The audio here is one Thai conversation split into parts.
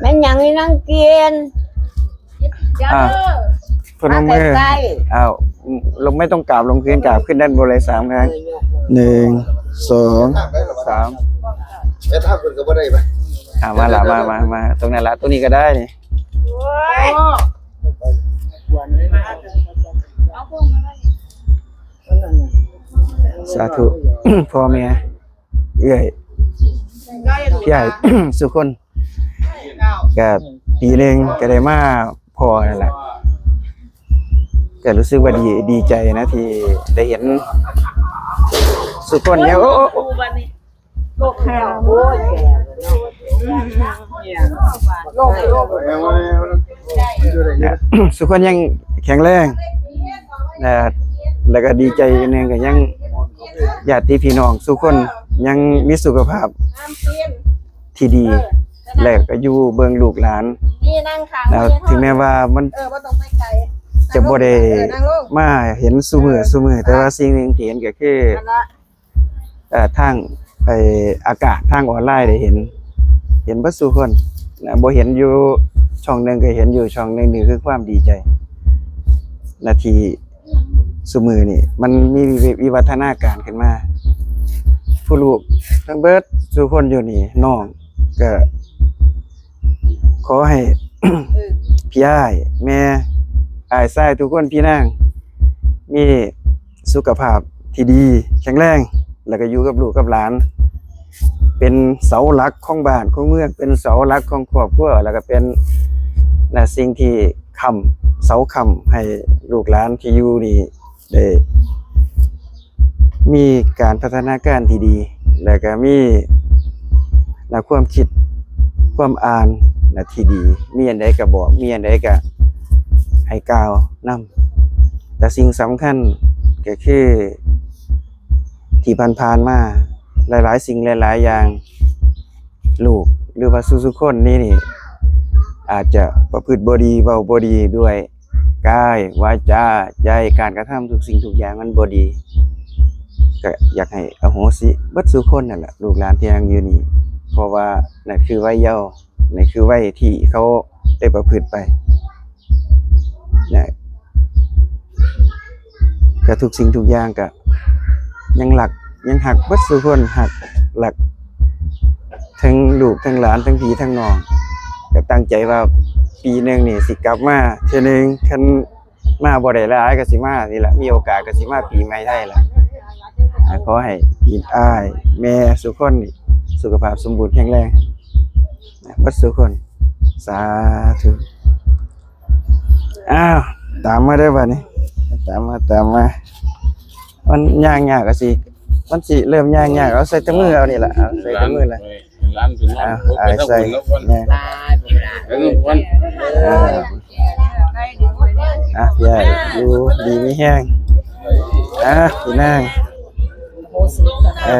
แม่นหยังนี่นั่งเกียนอ่าพนมามมือใกล้อ้าวลงไม่ต้องกราบลงพื้นกราบขึ้นด้านบนเลยสามครั้งๆหนึ่งสองสามเอ้ถ้าคุณก็บ่ได้ปะอ่ามาละมามามาตรงนั้นละตรงนี้ก็ได้นี่สาธุ พ่อแม่เอื้อยพี่ใหญ่ สุกคน ก็ปีหนึงก็ได้มาพอนั่นแหละก็รู้สึกว่าดีดีใจนะ ที่ได้เห็น สุกคนเนี่ยโอ้โอ้โอ้โลกแค่โอ้ยแก่โลกโลกนะสุกคนยังแข็งแรงนะแล้วก็ดีใจอีกหนึงก็ยังญาติพี่น้องสุกคนยังมีสุขภาพที่ดี แล้วก็อยู่เบิ่งลูกหลาน นี่นั่งข้างนะถึงแม้ว่ามันเออบ่ต้องไปไกลจะบ่ได้นั่งลงมาเห็นซุมือซุมือแต่ว่าสิ่งหนึงที่เห็นก็คือนั่นละเอ่อทางไปอากาศทางออนไลน์ได้เห็น เห็นเบ่ซุคนนะบ่เห็นอยู่ช่องหนึงก็เห็นอยู่ช่องหนึงนี่คือความดีใจ นาทีซุมือนี่ มันมีวิวัฒนาการขึ้นมา ผู้ลูกทั้งเบิดทุกคนอยู่นี่น้องก็ ขอให้พี่อ้ายแม่อ้ายชายทุกคนพี่นางมีสุขภาพที่ดี แข็งแรง แล้วก็อยู่กับลูกกับหลาน เป็นเสาหลักของบ้านของเมืองเป็นเสาหลักของครอบครัวแล้วก็เป็นนะสิ่งที่คำเสาคำให้ลูกหลานที่อยู่นี่ได้มีการพัฒนาการที่ดี แล้วก็มีนะความคิดความอ่าน นะที่ดี มีอันใดก็บอก มีอันใดก็ให้กล่าวนํแต่สิ่งสำคัญก็คือ ที่ผ่านๆมาหลายๆ สิ่งหลายๆอย่างลูกหรือว่าสุๆคนนี่นี่ อาจจะประพฤติบดีเว้าบดีด้วยกายวาจาใจการกระทำทุกสิ่งทุกอย่างมันบดี ก็อยากให้อโหสิบิดสุคนนั่นแหละลูกหลานที่ยังอยู่นี่ เพราะว่านั่นคือวัยเยาว์นั่นคือวัยที่เขาได้ประพฤติไปนะก็ทุกสิ่งทุกอย่างก็ยังหลักยังหักเบัสุคนหักหลัก ทั้งลูกทั้งหลานทั้งพี่ทั้งน้องก็ตั้งใจว่าปีหนึ่งนี่สิกลับมาเทื่อนึงคันมาบ่ได้หลายก็สิมานี่ละมีโอกาสก็สิมาปีใหม่ไทยละขอให้พี่อ้าย แม่สุคนนี่ สุขภาพสมบูรณ์แข็งแรงนะเบัดสุคน สาธุอ้าวตามมาเด้อบัดนี้ตามมาตามมา มันย่างยากก็สิมันสิเริ่มย่างยากเอาใส่แต่มือเอานี่แหละเอาใส่แต่มือละร้านเป็นร้าเอานเอาใส่แล้วคนเนี่ยตายบ่ได้แล้วคนเอออะพี่ใหญ่ดูดีไม่แห้งอะพี่นางเอ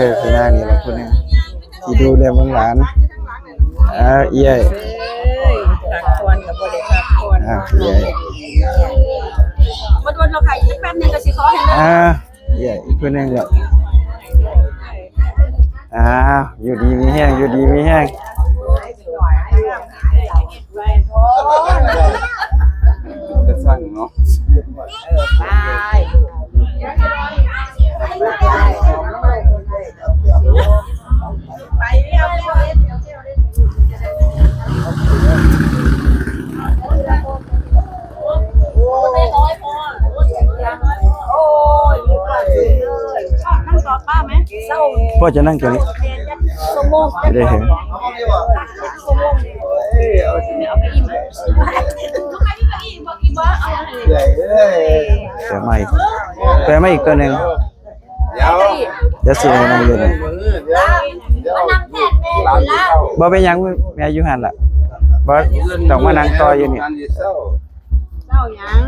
อพี่นางนี่แหละคนนึง ที่ดูแลเมืองหลานอะเอี้ยเอ้ยพักควรกับบ่ได้พักควรอะพี่ใหญ่บ่โดนเราขายอีกแป๊บนึงก็สิขอให้นะอะพี่ใหญ่อีกคนนึงแล้วอ่าอยู่ดีมีแห้งอยู่ดีมีแห้งจะสร้างเนาะ พ่อจะนั่งตรงนี้สมองจะได้เห็นสมองเอาไปอิ่มลูกไก่ที่ไปอิ่มบอกอิ่มว่าเอาอะไรใหญ่เอ้ยแต่มาอีกแต่มาอีกตัวหนึ่งเดี๋ยวจะสิให้นั่งอยู่นี่มือเดี๋ยวเดี๋ยวนั่งแทนแม่ร้านแล้วเข้าบ่เป็นหยังแม่อยู่หั่นล่ะบ่ต้องมานั่งต่ออยู่นี่ร้านที่เศร้าเศร้ายัง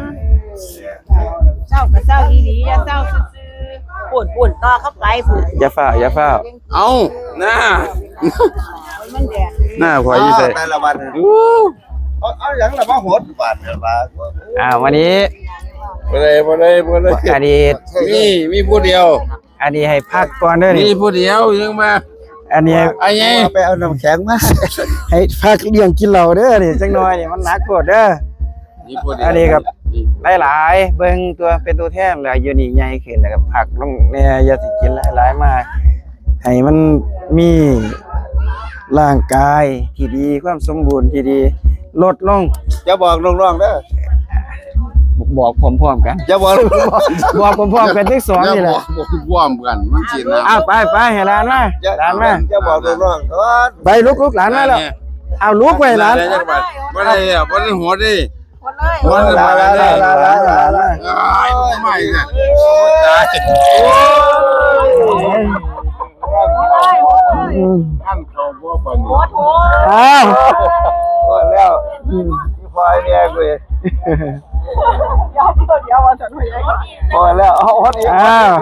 เศร้าก็เศร้าดีๆอย่าเศร้าซื่อๆ ปวดปวดต่อเข้าไปปวดอย่าฟ้าวอย่าฟ้าวเอาหน้ามันแดดหน้าพออยู่ใส่แต่ละวันเอาเอาหยังละมาโหดบาดเนี่ยบาดอ่าวันนี้บ่ได้บ่ได้บ่ได้อันนี้มีมีผู้เดียว อันนี้ให้พักก่อนเด้อมีนี่ผู้เดียวยังมาออันนี้ไอ้ไงไปเอาน้ำแข็งมาให้พักเลี้ยงกินเหล้าเด้อนี่จังน้อยนี่มันหนักโคตรเด้อนี่พูดอันนี้ครับ หลายๆเบิ่งตัวเป็นตัวแทนแล้วอยู่นี่ใหญ่ขึ้นแล้วก็ผักลงแหน่อย่าสิกินหลายๆมากให้มันมีร่างกายที่ดีความสมบูรณ์ที่ดี ลดลงจะบอกน้องๆเด้อบอกพร้อมๆกันจะบอกบอกพร้อมๆกันทั้งสองอย่านี่แหบละอกบอกว่ามกันมันสินะอ้าวไปไปให้หลานมาจะหลานมาจะบอกน้องๆก่อนไปลุกลุกหลานมาแล้วเอาลุกไปหลานได้จักบาทบ่ได้อะบ่ได้หัวดิ คนเลยบ่ได้หลาบานทหลานหลานหลานหลานหลานอ้ายไม่เนี่ยตายอืมอันเขาบ่ปานโหนี้ดโหดอ้าวก่อนแล้วพี่พลอยเนี่ยกูเองยาวเดียววันสันหัวใหญ่ก่อนก่อนแล้วเอาฮอตอีกอ้าว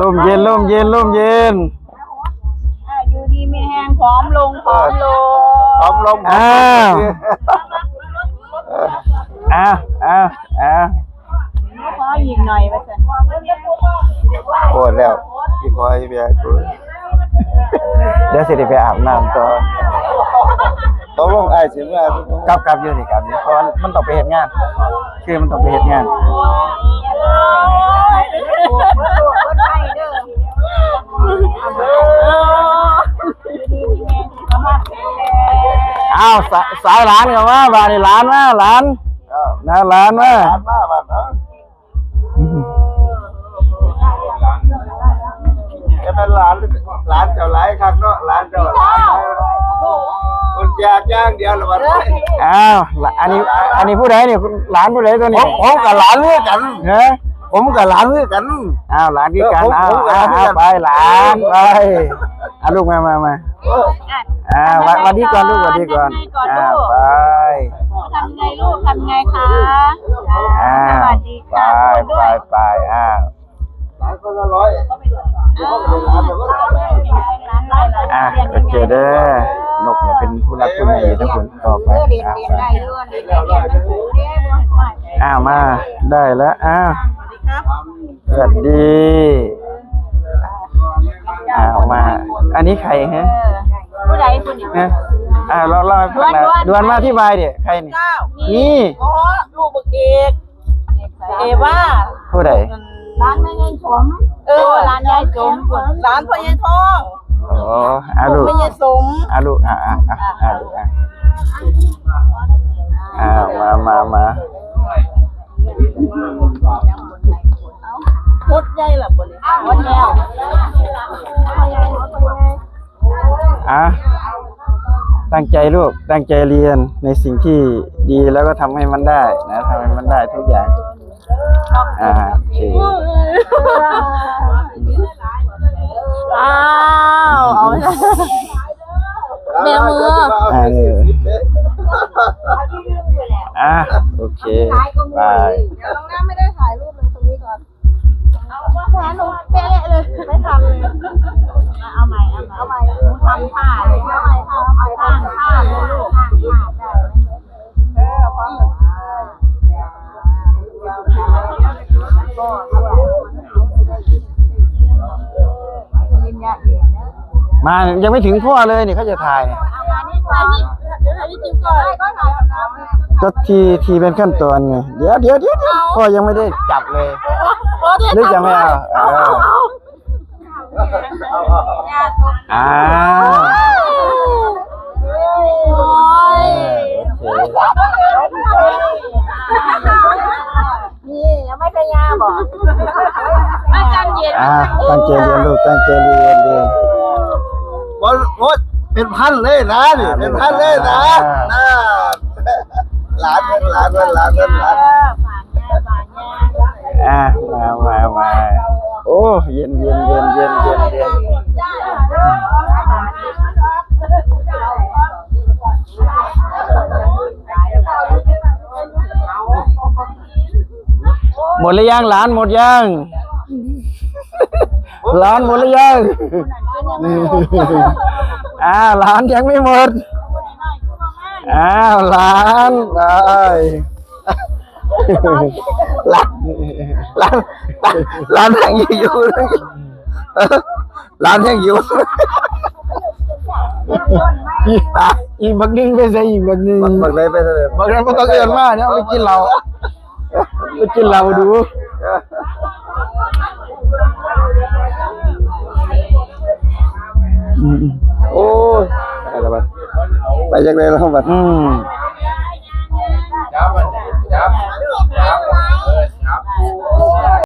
ลมเย็นลมเย็นลมเย็นอยู่ดีมีแห้งผอมลงผอมลงพร้อมลมอ้าว อ้าวอ้าวอ้าวขอยิงหน่อยไปสันก่อนแล้วพี่พลอยเนี่ยกูเดี๋ยวสิได้ไปอาบน้ำต่อต้องลงไอ้ายสิว่ากลับกลับอยู่นี่กลับอยู่เพราะมันต้องไปเฮ็ดงาน คือมันต้องไปเฮ็ดงานอ้าวสาสายหลานก็มาบาดนี่หลานมาหลาน อ้าวนะหลานมาหลานมาบ้านเนาะจะเป็นหลานหลานเจ้าหลายครับเนาะหลานเจ้าหลายคนแจกย่างเดียวละวันอ้าวหลานอันนี้ อันนี้ผู้ใดนี่หลานผู้ใดตัวนี้ผมกับหลานเลือกกันเฮ้ยผมกับหลานเลือกกันอ้าวหลานพี่กันเออผมอ้าวผมกับอ้าวหลานพี่กันอ้าวไปหลานไปอะลูกมามามาอ่าวันวันนี้ก่อนลูกวันนี้ก่อนอ่าไป ทำไงลูกทำไงคะอ่าสวัสดีไปค่ะไปไปอ้าวหลานคนละร้อยเดี๋ยวก็เป็นหลานเดี๋ยวอะโอเคเด้อนกเนี่ยเป็นผู้รักผู้ใหญ่ทุกคนต่อไปอะไปอ้าวมาได้แล้วอ้าวสวัสดีอ้าวมา อันนี้ใครฮะผู้ใดผู้หนึ่งฮะ อ่าเราเราให้ฟังหน่อยดวนมาที่บายเดี๋ยใครนี่ เก้านี่ โอ้ลูกบักเอกเอว่า ผู้ใดร้านแม่ยายสมเออ ร้านยายสมร้านพ่อยายทองอ๋ออาลูกแม่ยายสมอาลูกอ่าอ่าอ่าอาลูกอะอ่ามามามามดใหญ่ล่ะบ่เลยมดแล้ว ตั้งใจลูกตั้งใจเรียนในสิ่งที่ดีแล้วก็ทำให้มันได้นะทำให้มันได้ทุกอย่าง อ่าโอเคอ้าวเอาไปแม่มืออ่าเอออะโอเคบาย ยังไม่ถึงพ่อเลยนี่เขาจะถ่ายเนี่ยเอามานี่ก่อนเดี๋ยวถ่ายที่จิ้มก่อนก็ถ่ายกับน้ำก็ทีทีเป็นขั้นตอนไงเดี๋ยวเดี๋ยวเดี๋ยวเดี๋ยวพ่อยังไม่ได้จับเลยนึกจะไม่เอาเอออ้าวโอเคนี่ยังไม่ขยาบอกอาจารย์เย็นอ่าตั้งใจเรียนลูกตั้งใจเรียนเรียนบอลโอ้ เป็นพันเลยนะนี่เป็นพันเลยนะน่าหลานเป็นหลานเป็นหลานเป็นหลานอ่ามามามาโอ้เย็นเย็นเย็นเย็นเย็นเย็นหมดหรือยังหลานหมดยังหลานหมดหรือยัง อ้าวร้านยังไม่หมดอ้าวร้านไอ้ร้านร้านร้านยังอยูร้านยังอยูอีบักนึงไปใส่อีบักนึงบักไลยไปใส่บักนั้นมัต้องเกินมากเนี่ยไปกินเราไปกินเราดูอืม ไป้วไปจากไหนแล้วบัดอืม